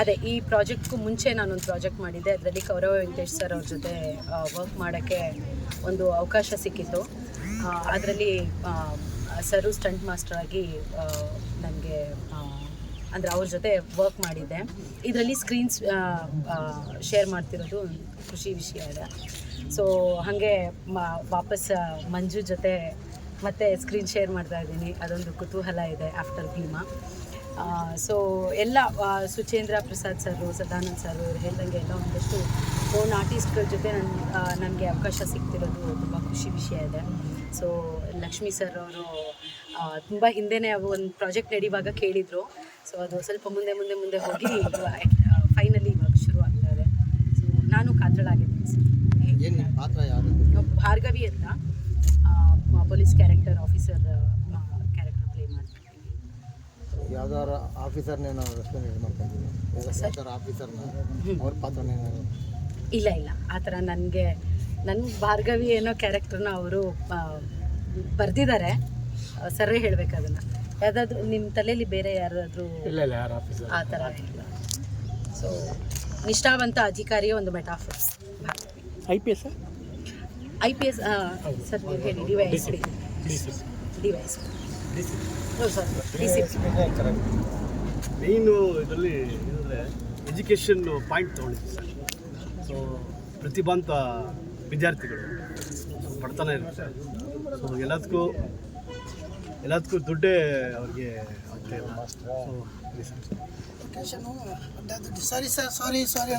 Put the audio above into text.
ಅದೇ, ಈ ಪ್ರಾಜೆಕ್ಟ್ಗೂ ಮುಂಚೆ ನಾನೊಂದು ಪ್ರಾಜೆಕ್ಟ್ ಮಾಡಿದ್ದೆ. ಅದರಲ್ಲಿ ಕೌರವ ವೆಂಕಟೇಶ್ ಸರ್ ಅವ್ರ ಜೊತೆ ವರ್ಕ್ ಮಾಡೋಕ್ಕೆ ಒಂದು ಅವಕಾಶ ಸಿಕ್ಕಿತ್ತು. ಅದರಲ್ಲಿ ಸರು ಸ್ಟಂಟ್ ಮಾಸ್ಟರ್ ಆಗಿ ನನಗೆ ಅಂದರೆ ಅವ್ರ ಜೊತೆ ವರ್ಕ್ ಮಾಡಿದ್ದೆ. ಇದರಲ್ಲಿ ಸ್ಕ್ರೀನ್ಸ್ ಶೇರ್ ಮಾಡ್ತಿರೋದು ಖುಷಿ ವಿಷಯ ಇದೆ. ಸೊ ಹಾಗೆ ವಾಪಸ್ ಮಂಜು ಜೊತೆ ಮತ್ತೆ ಸ್ಕ್ರೀನ್ ಶೇರ್ ಮಾಡ್ತಾ ಇದ್ದೀನಿ. ಅದೊಂದು ಕುತೂಹಲ ಇದೆ ಆಫ್ಟರ್ ಭೀಮಾ ಸೊ ಎಲ್ಲ ಸುಚೇಂದ್ರ ಪ್ರಸಾದ್ ಸರ್ ಸದಾನಂದ್ ಸರ್ ಅವ್ರು ಹೇಳ್ದಂಗೆ ಎಲ್ಲ ಒಂದಷ್ಟು ಓನ್ ಆರ್ಟಿಸ್ಟ್ಗಳ ಜೊತೆ ನನ್ನ ನನಗೆ ಅವಕಾಶ ಸಿಗ್ತಿರೋದು ತುಂಬ ಖುಷಿ ವಿಷಯ ಇದೆ. ಸೊ ಲಕ್ಷ್ಮೀ ಸರ್ ಅವರು ತುಂಬ ಹಿಂದೆನೇ ಒಂದು ಪ್ರಾಜೆಕ್ಟ್ ನಡೆಯುವಾಗ ಕೇಳಿದರು. ಸೊ ಅದು ಸ್ವಲ್ಪ ಮುಂದೆ ಮುಂದೆ ಮುಂದೆ ಹೋಗಿ ಫೈನಲಿ ಇವಾಗ ಶುರು ಆಗ್ತಾ ಇದೆ. ಸೊ ನಾನು ಕಾತ್ರಳಾಗಿದ್ದೀನಿ ಸರ್. ಭಾರ್ಗವಿ ಅಂತ. Police character officer character play ಮಾಡ್ತೀನಿ ಯಾವ್ದಾರ ಆಫೀಸರ್ನೇ ರೆಸ್ಪಾನ್ಸ್ ಅವ್ರ ಇಲ್ಲ ಇಲ್ಲ. ಆ ಥರ ನನಗೆ ನನ್ನ ಭಾರ್ಗವಿ ಏನೋ ಕ್ಯಾರೆಕ್ಟರ್ನ ಅವರು ಬರ್ದಿದ್ದಾರೆ ಸರ್ರೇ ಹೇಳಬೇಕು ಅದನ್ನು. ಯಾವುದಾದ್ರೂ ನಿಮ್ಮ ತಲೆಯಲ್ಲಿ ಬೇರೆ ಯಾರಾದರೂ ಇಲ್ಲ ಇಲ್ಲ ಯಾರು ಆಫೀಸರ್ ಆ ಥರ ಇಲ್ಲ. ಸೊ ನಿಷ್ಠಾವಂತ ಅಧಿಕಾರಿಯ ಒಂದು metaphors I P S I P S sir ನೀವು ಹೇಳಿ D Y S P D Y S sir D C main ಇದರಲ್ಲಿ ಏನಂದರೆ ಎಜುಕೇಷನ್ ಪಾಯಿಂಟ್ ತೊಗೊಂಡಿದ್ವಿ ಸರ್. ಸೊ ಪ್ರತಿಭಾಂತ ವಿದ್ಯಾರ್ಥಿಗಳು ಪಡ್ತಾನೆ ಇರುತ್ತೆ ಸೊ ಎಲ್ಲದಕ್ಕೂ ಎಲ್ಲದಕ್ಕೂ ದುಡ್ಡೇ ಅವ್ರಿಗೆ ಆಗ್ತಾ ಇಲ್ಲ. ಸೊ ಸಾರಿ ಸರ್ ಸಾರಿ ಸಾರಿ